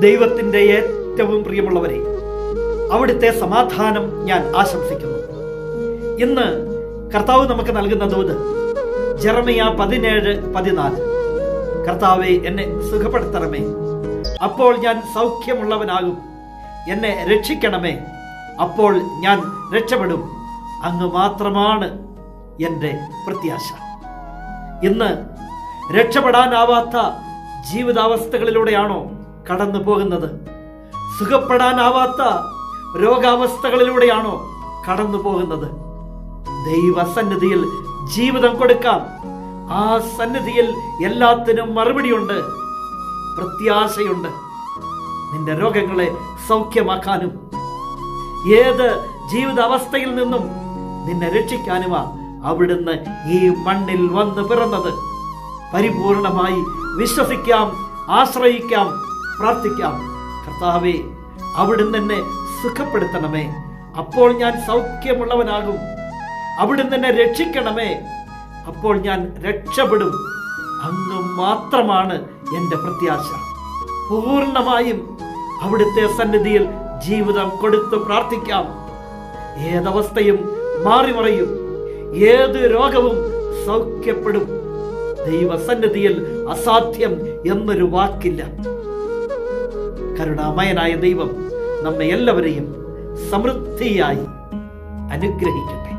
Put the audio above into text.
ദൈവത്തിന്റെ ഏറ്റവും പ്രിയമുള്ളവരെ അവിടുത്തെ സമാധാനം ഞാൻ ആശംസിക്കുന്നു. ഇന്ന് കർത്താവ് നമുക്ക് നൽകുന്ന ദൂത് ജെറമിയ പതിനേഴ് പതിനാല്. കർത്താവെ എന്നെ സുഖപ്പെടുത്തണമേ. അപ്പോൾ ഞാൻ സൗഖ്യമുള്ളവനാകും. എന്നെ രക്ഷിക്കണമേ. അപ്പോൾ ഞാൻ രക്ഷപ്പെടും. അങ്ങ് മാത്രമാണ് എന്റെ പ്രത്യാശ. ഇന്ന് രക്ഷപ്പെടാനാവാത്ത ജീവിതാവസ്ഥകളിലൂടെയാണോ കടന്നു പോകുന്നത്? സുഖപ്പെടാനാവാത്ത രോഗാവസ്ഥകളിലൂടെയാണോ കടന്നു പോകുന്നത്? ദൈവസന്നിധിയിൽ ജീവിതം കൊടുക്കാം. ആ സന്നിധിയിൽ എല്ലാത്തിനും മറുപടിയുണ്ട്. പ്രത്യാശയുണ്ട്. നിന്റെ രോഗങ്ങളെ സൗഖ്യമാക്കാനും ഏത് ജീവിതാവസ്ഥയിൽ നിന്നും നിന്നെ രക്ഷിക്കാനുമാ അവിടുന്ന് ഈ മണ്ണിൽ വന്ന് പിറന്നത്. പരിപൂർണമായി വിശ്വസിക്കാം ആശ്രയിക്കാം പ്രാർത്ഥിക്കാം. കർത്താവേ അവിടുന്ന് എന്നെ സുഖപ്പെടുത്തണമേ. അപ്പോൾ ഞാൻ സൗഖ്യമുള്ളവനാകും. അവിടുന്ന് എന്നെ രക്ഷിക്കണമേ. അപ്പോൾ ഞാൻ രക്ഷപ്പെടും. അങ്ങ് മാത്രമാണ് എന്റെ പ്രത്യാശ. പൂർണമായും അവിടുത്തെ സന്നിധിയിൽ ജീവിതം കൊടുത്ത് പ്രാർത്ഥിക്കാം. ഏതവസ്ഥയും മാറി മറയും ഏത് രോഗവും സൗഖ്യപ്പെടും. ദൈവസന്നിധിയിൽ അസാധ്യം എന്നൊരു വാക്കില്ല. കരുണാമയനായ ദൈവം നമ്മെ എല്ലാവരെയും സമൃദ്ധിയായി അനുഗ്രഹിക്കട്ടെ.